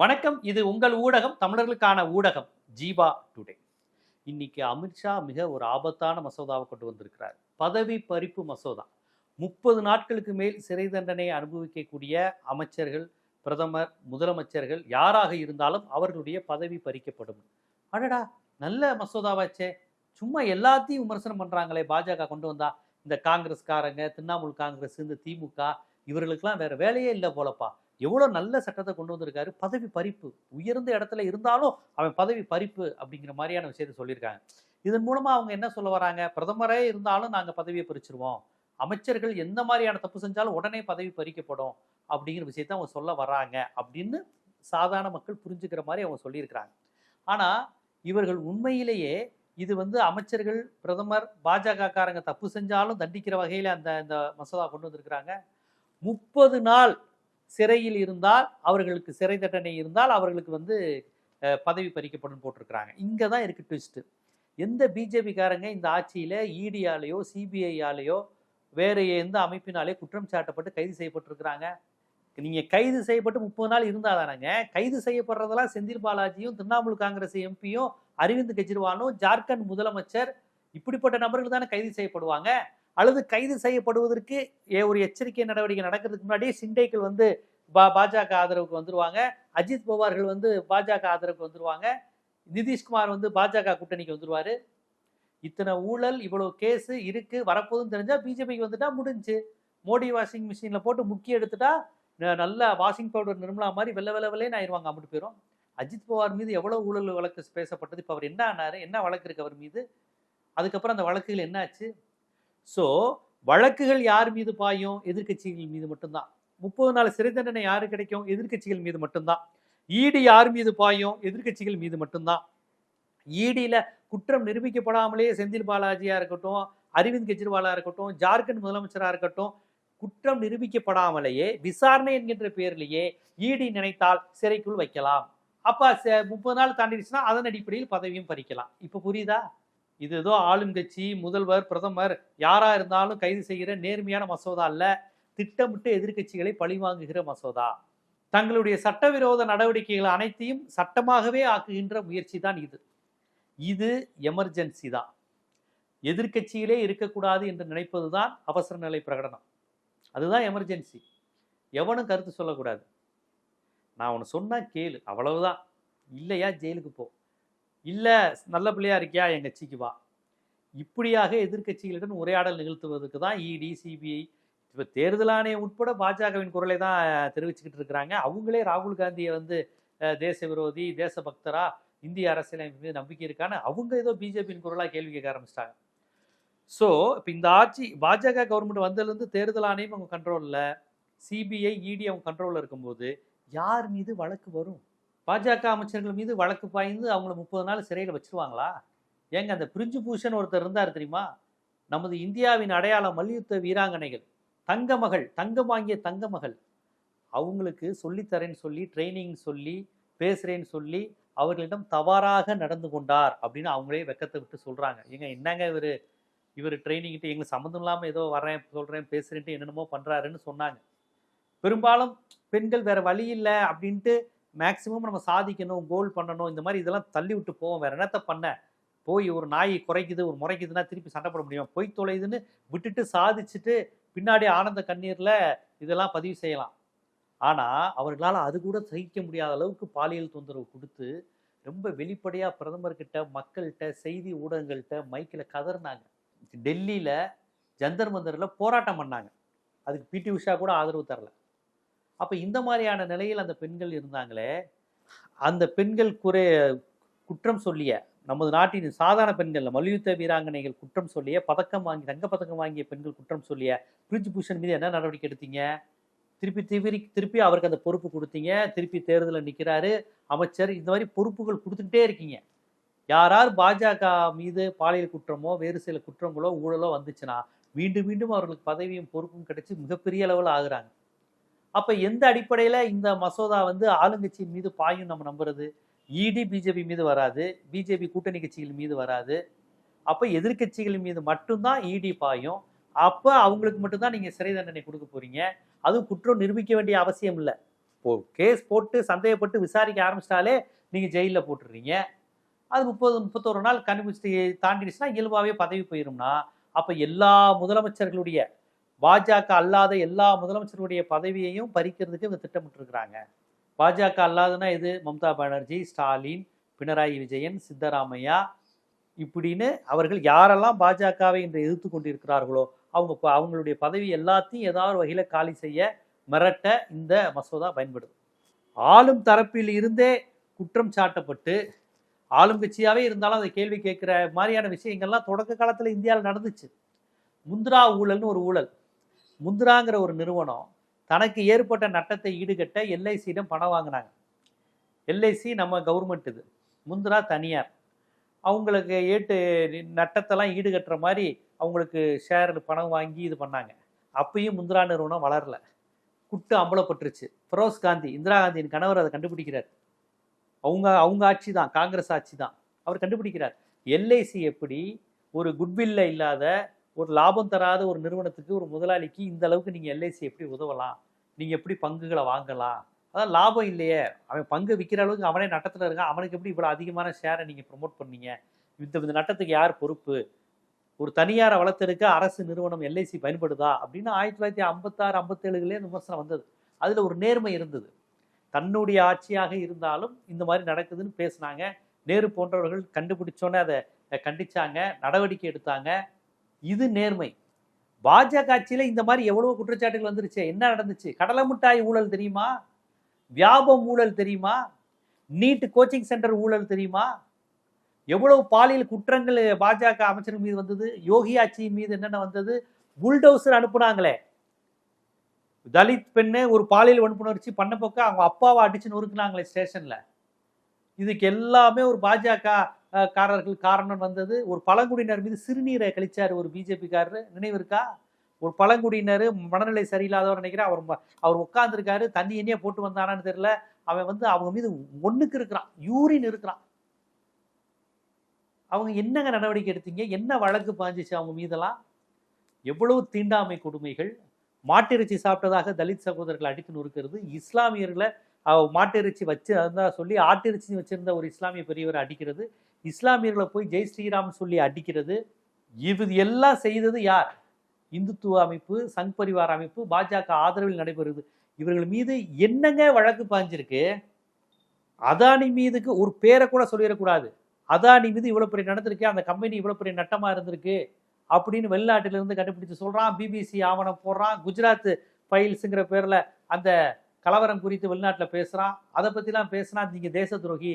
வணக்கம். இது உங்கள் ஊடகம் தமிழர்களுக்கான ஊடகம் ஜீவா டுடே. இன்னைக்கு அமித்ஷா மிக ஒரு ஆபத்தான மசோதாவை கொண்டு வந்திருக்கிறார். பதவி பறிப்பு மசோதா. முப்பது நாட்களுக்கு மேல் சிறை தண்டனையை அனுபவிக்கக்கூடிய அமைச்சர்கள் பிரதமர் முதலமைச்சர்கள் யாராக இருந்தாலும் அவர்களுடைய பதவி பறிக்கப்படும். அடடா நல்ல மசோதாவாச்சே. சும்மா எல்லாத்தையும் விமர்சனம் பண்றாங்களே. பாஜக கொண்டு வந்தா இந்த காங்கிரஸ்காரங்க திரிணாமுல் காங்கிரஸ் இந்த திமுக இவர்களுக்கெல்லாம் வேற வேலையே இல்லை போலப்பா. எவ்வளோ நல்ல சட்டத்தை கொண்டு வந்திருக்காரு. பதவி பறிப்பு. உயர்ந்த இடத்துல இருந்தாலும் அவன் பதவி பறிப்பு அப்படிங்கிற மாதிரியான விஷயத்தை சொல்லியிருக்காங்க. இதன் மூலமாக அவங்க என்ன சொல்ல வராங்க? பிரதமரே இருந்தாலும் நாங்கள் பதவியை பறிச்சிருவோம். அமைச்சர்கள் எந்த மாதிரியான தப்பு செஞ்சாலும் உடனே பதவி பறிக்கப்படும் அப்படிங்கிற விஷயத்த அவங்க சொல்ல வராங்க அப்படின்னு சாதாரண மக்கள் புரிஞ்சுக்கிற மாதிரி அவங்க சொல்லியிருக்கிறாங்க. ஆனால் இவர்கள் உண்மையிலேயே இது வந்து அமைச்சர்கள் பிரதமர் பாஜகக்காரங்க தப்பு செஞ்சாலும் தண்டிக்கிற வகையில் அந்த இந்த மசோதா கொண்டு வந்திருக்கிறாங்க. முப்பது நாள் சிறையில் இருந்தால் அவர்களுக்கு சிறை தண்டனை இருந்தால் அவர்களுக்கு வந்து பதவி பறிக்கப்படும் போட்டிருக்கிறாங்க. இங்கே தான் இருக்குது ட்விஸ்ட்டு எந்த பிஜேபிக்காரங்க இந்த ஆட்சியில் இடியாலேயோ சிபிஐயாலேயோ வேறு எந்த அமைப்பினாலே குற்றம் சாட்டப்பட்டு கைது செய்யப்பட்டிருக்கிறாங்க. நீங்கள் கைது செய்யப்பட்டு முப்பது நாள் இருந்தால் தானேங்க கைது செய்யப்படுறதெல்லாம் செந்தில் பாலாஜியும் திரிணாமுல் காங்கிரஸ் எம்பியும் அரவிந்த் கெஜ்ரிவாலும் ஜார்க்கண்ட் முதலமைச்சர் இப்படிப்பட்ட நபர்கள் தானே கைது செய்யப்படுவாங்க. அல்லது கைது செய்யப்படுவதற்கு ஏ- ஒரு எச்சரிக்கை நடவடிக்கை நடக்கிறதுக்கு முன்னாடியே சிண்டைகள் வந்து பா பாஜக ஆதரவுக்கு வந்துருவாங்க. அஜித் பவார்கள் வந்து பாஜக ஆதரவுக்கு வந்துருவாங்க. நிதிஷ்குமார் வந்து பாஜக கூட்டணிக்கு வந்துருவார். இத்தனை ஊழல் இவ்வளோ கேஸு இருக்கு வரப்போதுன்னு தெரிஞ்சால் பிஜேபிக்கு வந்துட்டா முடிஞ்சு. மோடி வாஷிங் மிஷினில் போட்டு முக்கிய எடுத்துட்டா ந- நல்ல வாஷிங் பவுடர் நிர்மலா மாதிரி வெள்ள வெள்ளை வெள்ளைன்னு ஆயிடுவாங்க அம்பிட்டு போயிடும் அஜித் பவார் மீது எவ்வளோ ஊழல் வழக்கு பேசப்பட்டது? இப்போ அவர் என்ன ஆனார்? என்ன வழக்கு இருக்கு அவர் மீது? அதுக்கப்புறம் அந்த வழக்குகள் என்னாச்சு? ஸோ வழக்குகள் யார் மீது பாயும்? எதிர்க்கட்சிகள் மீது மட்டும்தான். முப்பது நாள் சிறை தண்டனை யாரு கிடைக்கும்? எதிர்க்கட்சிகள் மீது மட்டும்தான். ஈடி யார் மீது பாயும்? எதிர்க்கட்சிகள் மீது மட்டும்தான். ஈடியில் குற்றம் நிரூபிக்கப்படாமலே செந்தில் பாலாஜியாக இருக்கட்டும் அரவிந்த் கெஜ்ரிவாலாக இருக்கட்டும் ஜார்க்கண்ட் முதலமைச்சராக இருக்கட்டும் குற்றம் நிரூபிக்கப்படாமலேயே விசாரணை என்கின்ற பேர்லேயே ஈடி நினைத்தால் சிறைக்குள் வைக்கலாம். அப்போ ச- முப்பது நாள் தாண்டிடுச்சுன்னா அதன் அடிப்படையில் பதவியும் பறிக்கலாம். இப்போ புரியுதா? இது ஏதோ ஆளுங்கட்சி முதல்வர் பிரதமர் யாரா இருந்தாலும் கைது செய்கிற நேர்மையான மசோதா அல்ல. திட்டமிட்டு எதிர்க்கட்சிகளை பழிவாங்குகிற மசோதா. தங்களுடைய சட்டவிரோத நடவடிக்கைகள் அனைத்தையும் சட்டமாகவே ஆக்குகின்ற முயற்சி தான் இது. இது எமர்ஜென்சி தான். எதிர்க்கட்சியிலே இருக்கக்கூடாது என்று நினைப்பது தான் அவசர நிலை பிரகடனம். அதுதான் எமர்ஜென்சி. எவனும் கருத்து சொல்லக்கூடாது. நான் ஒன்று சொன்னால் கேளு. அவ்வளவுதான். இல்லையா ஜெயிலுக்கு போ. இல்லை நல்ல பிள்ளையா இருக்கியா? என் கட்சிக்கு வா. இப்படியாக எதிர்க்கட்சிகளுடன் உரையாடல் நிகழ்த்துவதற்கு தான் இடி சிபிஐ இப்போ தேர்தல் ஆணையம் உட்பட பாஜகவின் குரலை தான் தெரிவிச்சுக்கிட்டு இருக்கிறாங்க. அவங்களே ராகுல் காந்தியை வந்து தேச விரோதி தேசபக்தரா இந்திய அரசியலமைப்பு மீது நம்பிக்கை இருக்கான்னு அவங்க ஏதோ பிஜேபியின் குரலாக கேள்வி கேட்க ஆரம்பிச்சிட்டாங்க. ஸோ இப்போ இந்த ஆட்சி பாஜக கவர்மெண்ட் வந்ததுலேருந்து தேர்தல் ஆணையம் அவங்க கண்ட்ரோலில் சிபிஐ இடி அவங்க கண்ட்ரோலில் இருக்கும்போது யார் மீது வழக்கு வரும்? பாஜக அமைச்சர்கள் மீது வழக்கு பாய்ந்து அவங்கள முப்பது நாள் சிறையில் வச்சிருவாங்களா? ஏங்க அந்த பிரிஞ்சு பூஷன் ஒருத்தர் இருந்தார் தெரியுமா? நமது இந்தியாவின் அடையாள மல்யுத்த வீராங்கனைகள். தங்க மகள் தங்கம் வாங்கிய தங்க மகள். அவங்களுக்கு சொல்லித்தரேன்னு சொல்லி ட்ரைனிங் சொல்லி பேசுகிறேன்னு சொல்லி அவர்களிடம் தவறாக நடந்து கொண்டார் அப்படின்னு அவங்களே வெக்கத்தை விட்டு சொல்கிறாங்க ஏங்க என்னங்க இவர்? இவர் ட்ரைனிங்கிட்டு எங்களுக்கு சம்மந்தம் இல்லாமல் ஏதோ வரேன் சொல்கிறேன் பேசுகிறேன்ட்டு என்னென்னமோ பண்ணுறாருன்னு சொன்னாங்க. பெரும்பாலும் பெண்கள் வேறு வழி இல்லை அப்படின்ட்டு மேக்சிமம் நம்ம சாதிக்கணும் கோல் பண்ணணும் இந்த மாதிரி இதெல்லாம் தள்ளி விட்டு போவோம். வேற என்னத்த பண்ண? போய் ஒரு நாய் குறைக்குது ஒரு முறைக்குதுன்னா திருப்பி சண்டை போட முடியும்? பொய் தொலைதுன்னு விட்டுட்டு சாதிச்சுட்டு பின்னாடி ஆனந்த கண்ணீர்ல இதெல்லாம் பதிவு செய்யலாம். ஆனா அவர்களால் அது கூட சகிக்க முடியாத அளவுக்கு பாலியல் தொந்தரவு கொடுத்து ரொம்ப வெளிப்படையா பிரதமர்கிட்ட மக்கள்கிட்ட செய்தி ஊடகங்கள்கிட்ட மைக்கில் கதறினாங்க. டெல்லியில ஜந்தர் மந்தரில் போராட்டம் பண்ணாங்க. அதுக்கு பிடி உஷா கூட ஆதரவு தரல. அப்போ இந்த மாதிரியான நிலையில் அந்த பெண்கள் இருந்தாங்களே அந்த பெண்கள் குறை குற்றம் சொல்லிய நமது நாட்டின் சாதாரண பெண்கள் மல்யுத்த வீராங்கனைகள் குற்றம் சொல்லிய பதக்கம் வாங்கி தங்க பதக்கம் வாங்கிய பெண்கள் குற்றம் சொல்லிய பிரிஜ் பூஷன் மீது என்ன நடவடிக்கை எடுத்தீங்க? திருப்பி திருப்பி திருப்பி அவருக்கு அந்த பொறுப்பு கொடுத்தீங்க திருப்பி தேர்தலில் நிற்கிறாரு அமைச்சர் இந்த மாதிரி பொறுப்புகள் கொடுத்துக்கிட்டே இருக்கீங்க. யாரார் பாஜக மீது பாலியல் குற்றமோ வேறு சில குற்றங்களோ ஊழலோ வந்துச்சுன்னா மீண்டும் மீண்டும் அவர்களுக்கு பதவியும் பொறுப்பும் கிடைச்சி மிகப்பெரிய அளவில் ஆகுறாங்க. அப்ப எந்த அடிப்படையில இந்த மசோதா வந்து ஆளுங்கட்சியின் மீது பாயும் நம்ம நம்புறது? இடி பிஜேபி மீது வராது. பிஜேபி கூட்டணி கட்சிகள் மீது வராது. அப்ப எதிர்க்கட்சிகள் மீது மட்டும்தான் இடி பாயும். அப்ப அவங்களுக்கு மட்டும்தான் நீங்க சிறை தண்டனை கொடுக்க போறீங்க. அதுவும் குற்றம் நிரூபிக்க வேண்டிய அவசியம் இல்லை. கேஸ் போட்டு சந்தேகப்பட்டு விசாரிக்க ஆரம்பிச்சிட்டாலே நீங்கள் ஜெயிலில் போட்டுடுறீங்க அது முப்பது முப்பத்தோரு நாள் கண்டுபிடிச்சி தாண்டிடுச்சுன்னா இயல்பாகவே பதவி போயிரும்னா அப்போ எல்லா முதலமைச்சர்களுடைய பாஜக அல்லாத எல்லா முதலமைச்சருடைய பதவியையும் பறிக்கிறதுக்கு இவங்க திட்டமிட்டிருக்கிறாங்க. பாஜக அல்லாதனா இது மம்தா பானர்ஜி ஸ்டாலின் பினராயி விஜயன் சித்தராமையா? இப்படின்னு அவர்கள் யாரெல்லாம் பாஜகவை இன்று எதிர்த்து கொண்டிருக்கிறார்களோ அவங்க ப- அவங்களுடைய பதவி எல்லாத்தையும் ஏதாவது வகையில் காலி செய்ய மிரட்ட இந்த மசோதா பயன்படுது. ஆளும் தரப்பில் இருந்தே குற்றம் சாட்டப்பட்டு ஆளும் கட்சியாகவே இருந்தாலும் அதை கேள்வி கேட்குற மாதிரியான விஷயங்கள்லாம் தொடக்க காலத்தில் இந்தியாவில் நடந்துச்சு. முந்திரா ஊழல்னு ஒரு ஊழல். முந்திராங்கிற ஒரு நிறுவனம் தனக்கு ஏற்பட்ட நட்டத்தை ஈடுகட்ட எல்ஐசியிடம் பணம் வாங்கினாங்க. எல்ஐசி நம்ம கவர்மெண்ட் இது. முந்திரா தனியார். அவங்களுக்கு ஏட்டு நட்டத்தெல்லாம் ஈடுகட்டுற மாதிரி அவங்களுக்கு ஷேர் பணம் வாங்கி இது பண்ணாங்க. அப்பயும் முந்திரா நிறுவனம் வளரல. குட்டு அம்பலப்பட்டுருச்சு. ஃபெரோஸ் காந்தி இந்திரா காந்தியின் கணவர் அதை கண்டுபிடிக்கிறார். அவங்க அவங்க ஆட்சி தான் காங்கிரஸ் ஆட்சி தான். அவர் கண்டுபிடிக்கிறார். எல்ஐசி எப்படி ஒரு குட்வில்ல இல்லாத ஒரு லாபம் தராத ஒரு நிறுவனத்துக்கு ஒரு முதலாளிக்கு இந்த அளவுக்கு நீங்கள் எல்ஐசி எப்படி உதவலாம்? நீங்கள் எப்படி பங்குகளை வாங்கலாம்? அதான் லாபம் இல்லையே. அவன் பங்கு விற்கிற அளவுக்கு அவனே நட்டத்தில் இருக்கான். அவனுக்கு எப்படி இவ்வளோ அதிகமான ஷேரை நீங்கள் ப்ரொமோட் பண்ணீங்க? இந்த இந்த நட்டத்துக்கு யார் பொறுப்பு? ஒரு தனியாரை வளர்த்தெடுக்க அரசு நிறுவனம் எல்ஐசி பயன்படுதா? அப்படின்னு ஆயிரத்தி தொள்ளாயிரத்தி ஐம்பத்தாறு ஐம்பத்தேழுகளே விமர்சனம் வந்தது. அதில் ஒரு நேர்மை இருந்தது. தன்னுடைய ஆட்சியாக இருந்தாலும் இந்த மாதிரி நடக்குதுன்னு பேசுனாங்க. நேரு போன்றவர்கள் கண்டுபிடிச்சோன்னே அதை கண்டிச்சாங்க. நடவடிக்கை எடுத்தாங்க. இது நேர்மை. பாஜக ஆட்சியில் இந்த மாதிரி எவ்வளவு குற்றச்சாட்டுகள் வந்துருச்சு. என்ன நடந்துச்சு? கடலை மிட்டாய் ஊழல் தெரியுமா? வியாபம் ஊழல் தெரியுமா? நீட் கோச்சிங் சென்டர் ஊழல் தெரியுமா? எவ்வளவு பாலியல் குற்றங்கள் பாஜக அமைச்சர் மீது வந்தது? யோகி ஆட்சி மீது என்னென்ன வந்தது? புல்டோசர் அனுப்புனாங்களே. தலித் பெண்ணு ஒரு பாலியல் வன்புணர்ச்சி பண்ண பக்கம் அவங்க அப்பாவை அடிச்சு நொறுக்குனாங்களே ஸ்டேஷன்ல. இதுக்கு எல்லாமே ஒரு பாஜக காரர்கள் காரணம் வந்தது. ஒரு பழங்குடியினர் மீது சிறுநீரை கழிச்சாரு ஒரு பிஜேபி நினைவு இருக்கா? ஒரு பழங்குடியினர் மனநிலை சரியில்லாதவர் நினைக்கிறேன். அவர் அவர் உட்கார்ந்துருக்காரு. தண்ணி என்னையே போட்டு வந்தானான்னு தெரியல. அவன் வந்து அவங்க மீது ஒண்ணுக்கு இருக்கிறான். யூரின் இருக்கிறான். அவங்க என்னங்க நடவடிக்கை எடுத்தீங்க? என்ன வழக்கு பாஞ்சிச்சு அவங்க மீதெல்லாம்? எவ்வளவு தீண்டாமை கொடுமைகள். மாட்டிறைச்சி சாப்பிட்டதாக தலித் சகோதரர்கள் அடித்து நொறுக்கிறது. இஸ்லாமியர்களை அவ மாட்டிறைச்சி வச்சு அதான் சொல்லி ஆட்டிறைச்சி வச்சிருந்த ஒரு இஸ்லாமிய பெரியவரை அடிக்கிறது. இஸ்லாமியர்களை போய் ஜெய் ஸ்ரீராம் சொல்லி அடிக்கிறது இது எல்லாம் செய்தது யார்? இந்துத்துவ அமைப்பு சங் பரிவார் அமைப்பு பாஜக ஆதரவில் நடைபெறுது. இவர்கள் மீது என்னங்க வழக்கு பாஞ்சிருக்கு அதானி மீதுக்கு ஒரு பேரை கூட சொல்லிடக்கூடாது. அதானி மீது இவ்வளோ பெரிய நடந்திருக்கு அந்த கம்பெனி இவ்வளோ பெரிய நட்டமாக இருந்திருக்கு அப்படின்னு வெளிநாட்டிலிருந்து கண்டுபிடிச்சு சொல்கிறான் பிபிசி ஆவணம் போடுறான் குஜராத் ஃபைல்ஸுங்கிற பேரில் அந்த கலவரம் குறித்து வெளிநாட்டில் பேசுகிறான் அதை பற்றிலாம் பேசுனா நீங்கள் தேச துரோகி.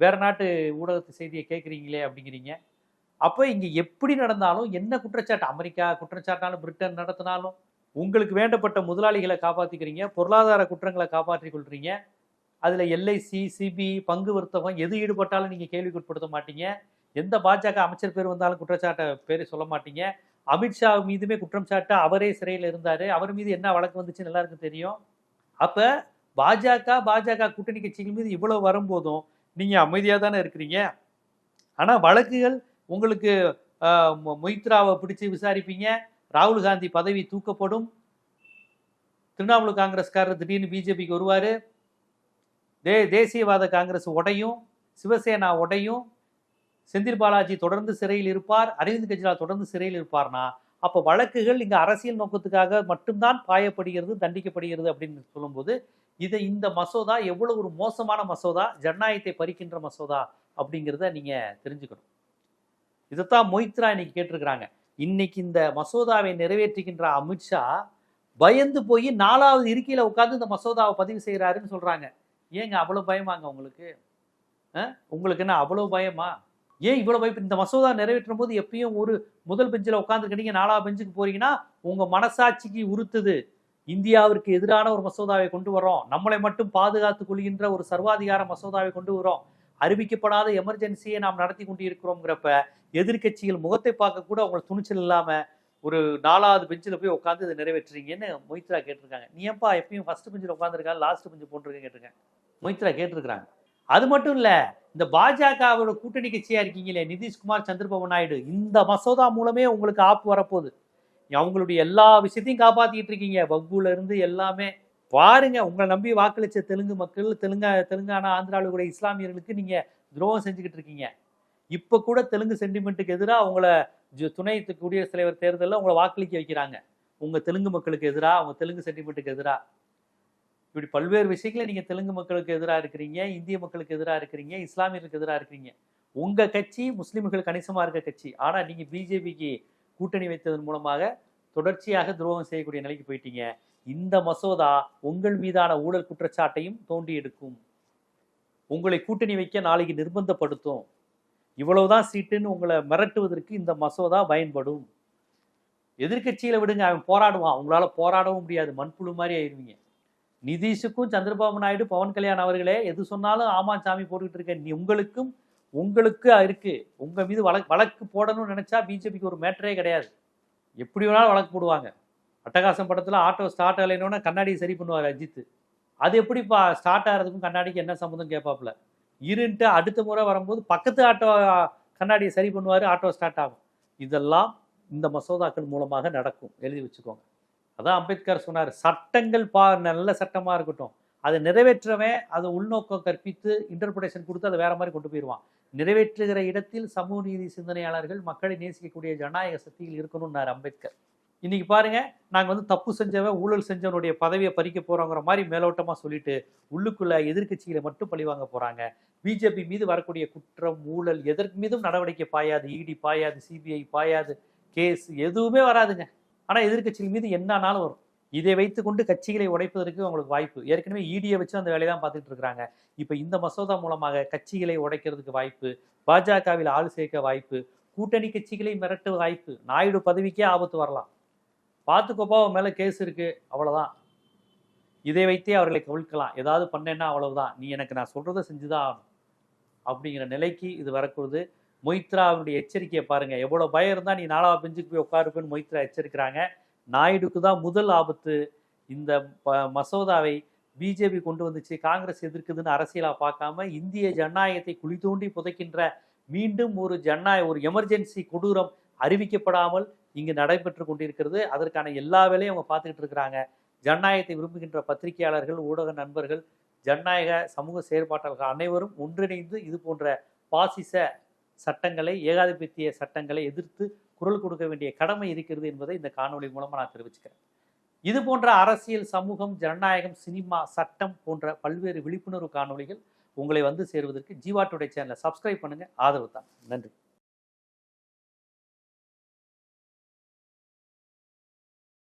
வேற நாட்டு ஊடகத்து செய்தியை கேட்குறீங்களே அப்படிங்கிறீங்க. அப்போ இங்கே எப்படி நடந்தாலும் என்ன குற்றச்சாட்டு? அமெரிக்கா குற்றச்சாட்டாலும் பிரிட்டன் நடத்தினாலும் உங்களுக்கு வேண்டப்பட்ட முதலாளிகளை காப்பாற்றிக்கிறீங்க பொருளாதார குற்றங்களை காப்பாற்றிக் கொள்றீங்க. அதில் எல்ஐசி சிபி பங்கு வர்த்தகம் எது ஈடுபட்டாலும் நீங்கள் கேள்விக்குட்படுத்த மாட்டீங்க. எந்த பாஜக அமைச்சர் பேர் வந்தாலும் குற்றச்சாட்டை பேர் சொல்ல மாட்டீங்க. அமித்ஷா மீதுமே குற்றம் சாட்ட அவரே சிறையில் இருந்தார். அவர் மீது என்ன வழக்கு வந்துச்சுன்னு எல்லாருக்கும் தெரியும். அப்போ பாஜக பாஜக கூட்டணி கட்சிகள் மீது இவ்வளோ வரும்போதும் நீங்கள் அமைதியாக தானே இருக்கிறீங்க? ஆனால் வழக்குகள் உங்களுக்கு மொய்த்ராவை பிடிச்சி விசாரிப்பீங்க ராகுல் காந்தி பதவி தூக்கப்படும். திரிணாமுல் காங்கிரஸ்காரர் திடீர்னு பிஜேபிக்கு வருவார். தே தேசியவாத காங்கிரஸ் உடையும் சிவசேனா உடையும். செந்தில் பாலாஜி தொடர்ந்து சிறையில் இருப்பார். அரவிந்த் கெஜ்ரிவால் தொடர்ந்து சிறையில் இருப்பார்னா அப்போ வழக்குகள் இங்க அரசியல் நோக்கத்துக்காக மட்டும்தான் பாயப்படுகிறது தண்டிக்கப்படுகிறது அப்படின்னு சொல்லும்போது இதை இந்த மசோதா எவ்வளவு ஒரு மோசமான மசோதா ஜனநாயகத்தை பறிக்கின்ற மசோதா அப்படிங்கிறத நீங்க தெரிஞ்சுக்கணும். இதைத்தான் மொய்த்ரா இன்னைக்கு கேட்டிருக்கிறாங்க. இன்னைக்கு இந்த மசோதாவை நிறைவேற்றுகின்ற அமித்ஷா பயந்து போய் நாலாவது இருக்கையில் உட்காந்து இந்த மசோதாவை பதிவு செய்யறாருன்னு சொல்றாங்க. ஏங்க அவ்வளோ பயமாங்க உங்களுக்கு? உங்களுக்கு என்ன அவ்வளோ பயமா? ஏன் இவ்வளவு பயம் இந்த மசோதா நிறைவேற்றும் போது எப்பயும் ஒரு முதல் பெஞ்சில் உட்காந்துருக்கீங்க நாலாவது பெஞ்சுக்கு போறீங்கன்னா உங்க மனசாட்சிக்கு உறுத்துது. இந்தியாவிற்கு எதிரான ஒரு மசோதாவை கொண்டு வரோம் நம்மளை மட்டும் பாதுகாத்துக் கொள்கின்ற ஒரு சர்வாதிகார மசோதாவை கொண்டு வரோம் அறிவிக்கப்படாத எமர்ஜென்சியை நாம் நடத்தி கொண்டு இருக்கிறோங்கிறப்ப எதிர்க்கட்சிகள் முகத்தை பார்க்க கூட அவங்களுக்கு துணிச்சல் இல்லாம ஒரு நாலாவது பெஞ்சில் போய் உட்காந்து இதை நிறைவேற்றுறீங்கன்னு மொய்த்ரா கேட்டிருக்காங்க. நீ ஏன்பா எப்பயும் ஃபர்ஸ்ட் பெஞ்சில் உட்காந்துருக்காங்க லாஸ்ட் பெஞ்சு போட்டிருக்கேன் கேட்டிருக்கேன். மொய்த்ரா கேட்டிருக்காங்க அது மட்டும் இல்லை இந்த பாஜகவோட கூட்டணி கட்சியாக இருக்கீங்களே நிதிஷ்குமார் சந்திரபாபு நாயுடு இந்த மசோதா மூலமே உங்களுக்கு ஆப்பு வரப்போகுது. அவங்களுடைய எல்லா விஷயத்தையும் காப்பாற்றிக்கிட்டு இருக்கீங்க. வகுல இருந்து எல்லாமே பாருங்க உங்களை நம்பி வாக்களிச்ச தெலுங்கு மக்கள் தெலுங்கா தெலுங்கானா ஆந்திராவில் கூட இஸ்லாமியர்களுக்கு நீங்கள் துரோகம் செஞ்சுக்கிட்டு இருக்கீங்க. இப்போ கூட தெலுங்கு சென்டிமெண்ட்டுக்கு எதிராக உங்களை துணை குடியரசுத் தலைவர் தேர்தலில் உங்களை வாக்களிக்க வைக்கிறாங்க. உங்கள் தெலுங்கு மக்களுக்கு எதிராக அவங்க தெலுங்கு சென்டிமெண்ட்டுக்கு எதிராக இப்படி பல்வேறு விஷயங்களை நீங்கள் தெலுங்கு மக்களுக்கு எதிராக இருக்கிறீங்க இந்திய மக்களுக்கு எதிராக இருக்கிறீங்க இஸ்லாமியர்களுக்கு எதிராக இருக்கிறீங்க. உங்கள் கட்சி முஸ்லீம்கள் கணிசமாக இருக்க கட்சி. ஆனால் நீங்கள் பிஜேபிக்கு கூட்டணி வைத்ததன் மூலமாக தொடர்ச்சியாக துரோகம் செய்யக்கூடிய நிலைக்கு போயிட்டீங்க. இந்த மசோதா உங்கள் மீதான ஊழல் குற்றச்சாட்டையும் தோண்டி எடுக்கும். உங்களை கூட்டணி வைக்க நாளைக்கு நிர்பந்தப்படுத்தும். இவ்வளவுதான் சீட்டுன்னு உங்களை மிரட்டுவதற்கு இந்த மசோதா பயன்படும். எதிர்க்கட்சியில விடுங்க அவன் போராடுவான். உங்களால போராடவும் முடியாது. மண்புழு மாதிரி ஆயிருவீங்க. நிதிஷுக்கும் சந்திரபாபு நாயுடு பவன் கல்யாண் அவர்களே எது சொன்னாலும் ஆமா சாமி போட்டுக்கிட்டு இருக்கேன். நீ உங்களுக்கும் உங்களுக்கு இருக்கு. உங்க மீது வழக்கு வழக்கு போடணும்னு நினைச்சா பிஜேபிக்கு ஒரு மேட்டரே கிடையாது. எப்படி வேணாலும் வழக்கு போடுவாங்க. அட்டகாசம் படத்தில் ஆட்டோ ஸ்டார்ட் ஆகலைன்னா கண்ணாடியை சரி பண்ணுவார் அஜித் அது எப்படிப்பா ஸ்டார்ட் ஆகிறதுக்கும் கண்ணாடிக்கு என்ன சம்மந்தம் கேட்பாப்புல. இருன்ட்டு அடுத்த முறை வரும்போது பக்கத்து ஆட்டோ கண்ணாடியை சரி பண்ணுவார் ஆட்டோ ஸ்டார்ட் ஆகும். இதெல்லாம் இந்த மசோதாக்கள் மூலமாக நடக்கும். எழுதி வச்சுக்கோங்க. அதான் அம்பேத்கர் சொன்னார் சட்டங்கள் பா நல்ல சட்டமாக இருக்கட்டும். அதை நிறைவேற்றவன் அதை உள்நோக்கம் கற்பித்து இன்டர்பிரேஷன் கொடுத்து அதை வேற மாதிரி கொண்டு போயிடுவான். நிறைவேற்றுகிற இடத்தில் சமூக நீதி சிந்தனையாளர்கள் மக்களை நேசிக்கக்கூடிய ஜனநாயக சக்திகள் இருக்கணும்னார் அம்பேத்கர். இன்னைக்கு பாருங்க நாங்கள் வந்து தப்பு செஞ்சவன் ஊழல் செஞ்சவனுடைய பதவியை பறிக்க போறோங்கிற மாதிரி மேலோட்டமாக சொல்லிட்டு உள்ளுக்குள்ள எதிர்க்கட்சிகளை மட்டும் பழிவாங்க போறாங்க. பிஜேபி மீது வரக்கூடிய குற்றம் ஊழல் எதற்கு மீதும் நடவடிக்கை பாயாது. இடி பாயாது சிபிஐ பாயாது. கேஸ் எதுவுமே வராதுங்க. ஆனால் எதிர்கட்சிகள் மீது என்னானாலும் வரும். இதை வைத்துக்கொண்டு கட்சிகளை உடைப்பதற்கு அவங்களுக்கு வாய்ப்பு. ஏற்கனவே இடியை வச்சு அந்த வேலையை தான் பார்த்துட்டு இருக்கிறாங்க. இப்போ இந்த மசோதா மூலமாக கட்சிகளை உடைக்கிறதுக்கு வாய்ப்பு பாஜகவில் ஆள் சேர்க்க வாய்ப்பு கூட்டணி கட்சிகளை மிரட்ட வாய்ப்பு நாயுடு பதவிக்கே ஆபத்து வரலாம். பார்த்துக்கோப்பா அவன் மேலே கேஸ் இருக்கு. அவ்வளோதான் இதை வைத்தே அவர்களை கவிழ்க்கலாம். ஏதாவது பண்ணேன்னா அவ்வளவுதான். நீ எனக்கு நான் சொல்றதை செஞ்சுதான் ஆகணும். அப்படிங்கிற நிலைக்கு இது வரக்கூடாது. மொய்த்ராவுடைய எச்சரிக்கையை பாருங்க. எவ்வளவு பயம் இருந்தா நீ நாலாவது பெஞ்சுக்கு போய் உட்காருப்பேன்னு மொய்த்ரா எச்சரிக்கிறாங்க. நாயுடுக்கு தான் முதல் ஆபத்து. இந்த ப- மசோதாவை பிஜேபி கொண்டு வந்துச்சு. காங்கிரஸ் எதிர்க்குதுன்னு அரசியலா பார்க்காம இந்திய ஜனநாயகத்தை குழி தோண்டி புதைக்கின்ற மீண்டும் ஒரு ஜனநாயக ஒரு எமர்ஜென்சி கொடூரம் அறிவிக்கப்படாமல் இங்கு நடைபெற்று கொண்டிருக்கிறது. அதற்கான எல்லா வேலையும் அவங்க பார்த்துக்கிட்டு இருக்கிறாங்க. ஜனநாயகத்தை விரும்புகின்ற பத்திரிகையாளர்கள் ஊடக நண்பர்கள் ஜனநாயக சமூக செயற்பாட்டாளர்கள் அனைவரும் ஒன்றிணைந்து இது போன்ற பாசிச சட்டங்களை ஏகாதிபத்திய சட்டங்களை எதிர்த்து குரல் கொடுக்க வேண்டிய கடமை இருக்கிறது என்பதை இந்த காணொளி மூலமாக நான் தெரிவிச்சுக்கிறேன். இது போன்ற அரசியல் சமூகம் ஜனநாயகம் சினிமா சட்டம் போன்ற பல்வேறு விழிப்புணர்வு காணொளிகள் உங்களை வந்து சேருவதற்கு ஜீவா டுடே சேனலை சப்ஸ்கிரைப் பண்ணுங்கள் ஆதரவு தான். நன்றி.